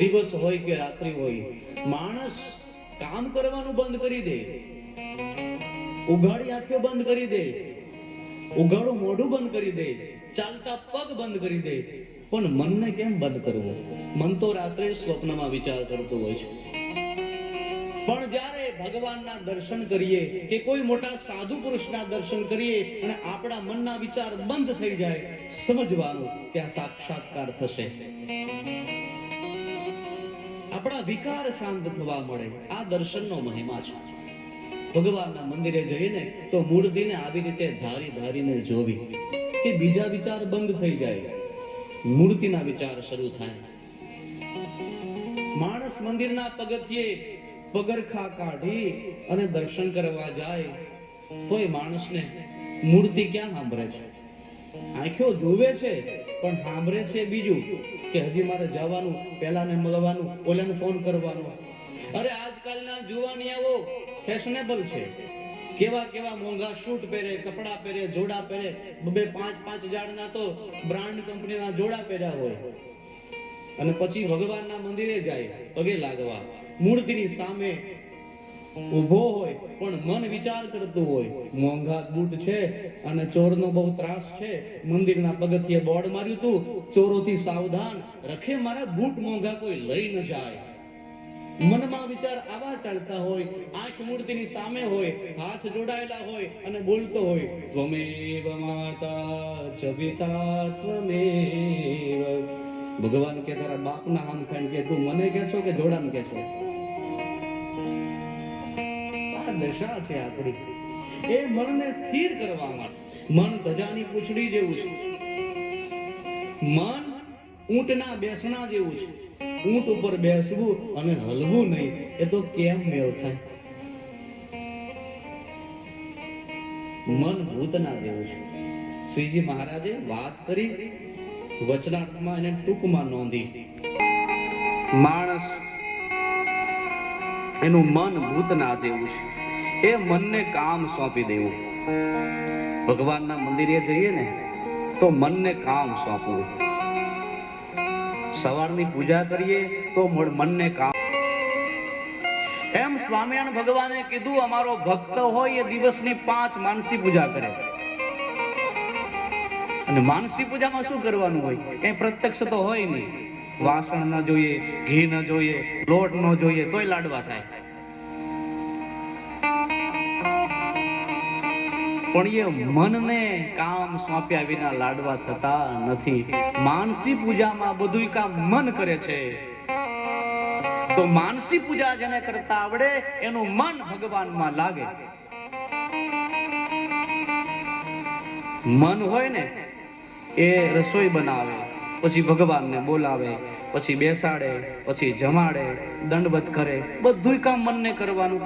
દિવસ હોય કે રાત્રિ હોય, માણસ કામ કરવાનું બંધ કરી દે, ઉઘાડી આંખો બંધ કરી દે, ઉઘાડું મોઢું બંધ કરી દે, ચાલતા પગ બંધ કરી દે, પણ મનને કેમ બંધ કરવું? મન તો રાત્રે સ્વપ્નમાં વિચાર કરતું હોય છે. પણ જ્યારે ભગવાનના દર્શન કરીએ કે કોઈ મોટા સાધુ પુરુષના દર્શન કરીએ અને આપણા મનના વિચાર બંધ થઈ જાય, સમજવાનું ત્યાં સાક્ષાત્કાર થશે. આપણા વિકાર શાંત થવા મળે. આ દર્શનનો મહિમા છે. ભગવાનના મંદિરે જઈને તો મૂર્તિને આવી રીતે ધારી ધારીને જોવી કે બીજા વિચાર બંધ થઈ જાય. મૂર્તિના વિચાર શરૂ થાય. માણસ મંદિરના પગથિયે પગરખા કાઢી અને દર્શન કરવા જાય તોય માણસને મૂર્તિ ક્યાં સાંભળે છે? આંખો જોવે છે? પણ સાંભળે છે બીજું કે હજી મારે જવાનું પેલાને મળવાનું, ઓલાને ફોન કરવાનો. અરે આજકાલના જુવાનિયાઓ ફેશનેબલ છે. કેવા કેવા મોંઘા શૂટ પહેરે, કપડા પહેરે, જોડા પહેરે બે પાંચ પાંચ હજારના તો બ્રાન્ડ કંપનીના જોડા પહેર્યા હોય. અને પછી ભગવાનના મંદિરે જાય, પગે લાગવા. મૂર્તિની સામે ઊભો હોય, પણ મન વિચાર કરતું હોય. મોંઘા બૂટ છે અને ચોરનો બહુ ત્રાસ છે. મંદિરના પગથિયે બોર્ડ માર્યું તું, ચોરોથી સાવધાન રખે મારા બૂટ મોંઘા કોઈ લઈ ન જાય. મનમાં વિચાર આવા ચાલતા હોય, આંખ મૂર્તિની સામે હોય, હાથ જોડાયેલા હોય અને બોલતો હોય, ત્વમેવ માતા ચ ત્વમેવ. ભગવાન કે, તારા બાપના હામ ખાઈને કે, તું મને કે છો કે જોડાને કે છો? દશા છે આપણી? એ મનને સ્થિર કરવા માટે. મન ધજાની પૂછડી જેવું છે. મન ઊંટના બેસણા જેવું છે. ઊંટ ઉપર બેસવું અને હલવું નહીં, એ તો કેમ મેળ થાય? મન ભૂતના જેવું છે. શ્રીજી મહારાજે વાત કરી, વચનાર્થમાં એને ટૂંકમાં નોંધી. માણસ એનું મન ભૂતના જેવું છે. એ મનને કામ સોંપી દેવું. ભગવાનના મંદિરે જઈએ ને, તો મનને કામ સોંપવું. સવારની પૂજા કરીએ, તો મનને કામ. એમ સ્વામિનારાયણ ભગવાને કીધું, અમારો ભક્ત હોય એ દિવસની પાંચ માનસી પૂજા કરે. અને માનસી પૂજામાં શું કરવાનું હોય? એ પ્રત્યક્ષ તો હોય નહીં. વાસણ ન જોઈએ, ઘી ન જોઈએ, લોટ ન જોઈએ, તોય લાડવા થાય. પણ એ મનને કામ સોંપ્યા વિના લાડવા થતા નથી. માનસી પૂજામાં બધું કામ મન કરે છે. તો માનસી પૂજા જેને કરતા આવડે, એનું મન ભગવાનમાં લાગે. મન હોય ને, એ રસોઈ બનાવે, પછી ભગવાનને બોલાવે, પછી બેસાડે, પછી જમાડે, દંડવત કરે બધું કામ મનને કરવાનું.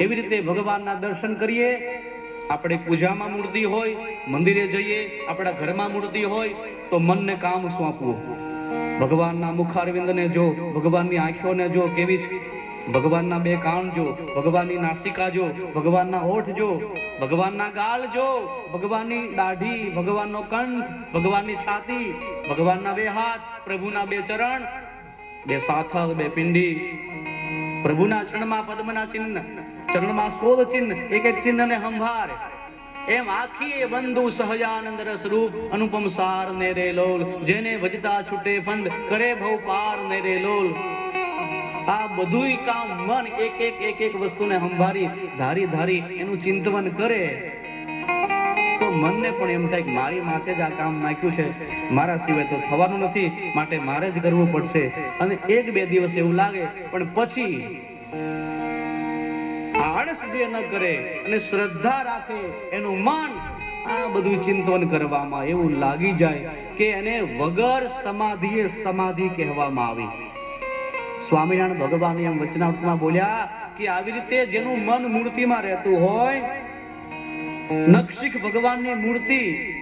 એવી રીતે ભગવાનના દર્શન કરીએ? આપણે પૂજામાં મૂર્તિ હોય, મંદિરે જઈએ, આપણા ઘરમાં મૂર્તિ હોય, તો મનને કામ સોંપવું. ભગવાનના મુખારવિંદને જો, ભગવાનની આંખોને જો કેવી છે? ભગવાનના બે કાન જો, ભગવાનની નાસિકા જો, ભગવાનના હોઠ જો, ભગવાનના ગાલ જો, ભગવાનની દાઢી, ભગવાનનો કંઠ, ભગવાનની છાતી, ભગવાનના બે હાથ, પ્રભુના બે ચરણ, બે સાથળ, બે પિંડી પ્રભુના ચરણમાં પદ્મના ચિહ્ન, ચરણમાં સોળ ચિહ્ન, એક એક ચિહ્નને સંભાર એમ આખી બંધુ સહજાનંદ રસ રૂપ અનુપમ સાર ને રે લોલ, જેને ભજતા છૂટે ફંદ, કરે ભવ પાર ને રે લોલ. આ બધુંય કામ મન એક એક એક એક વસ્તુને સંભારી ધારી ધારી એનું ચિંતવન કરે. મનને પણ એમ થાય કે મારી માથે જ આ કામ નાખ્યું છે. મારા સિવાય તો થવાનું નથી. માટે મારે જ કરવું પડશે. અને એક બે દિવસ એવું લાગે, પણ પછી આળસ જે ન કરે અને શ્રદ્ધા રાખે, એનું મન આ બધું ચિંતન કરવામાં એવું લાગી જાય કે એને વગર સમાધિએ સમાધિ કહેવામાં આવી. સ્વામિનારાયણ ભગવાન એમ વચનામૃતમાં બોલ્યા કે આવી રીતે જેનું મન મૂર્તિમાં રહેતું હોય નક્ષિક ભગવાનની મૂર્તિ.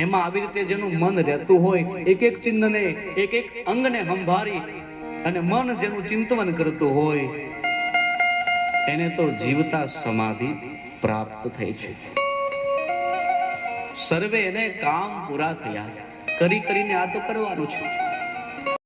એમાં આવી રીતે જેનું મન રહેતું હોય, એક એક ચિહ્નને, એક એક અંગને સંભાળી અને મન જેનું ચિંતવન કરતું હોય, એને તો જીવતા સમાધિ પ્રાપ્ત થઈ છે. સર્વે એને કામ પૂરા થયા. કરી કરીને આ તો કરવાનું છે.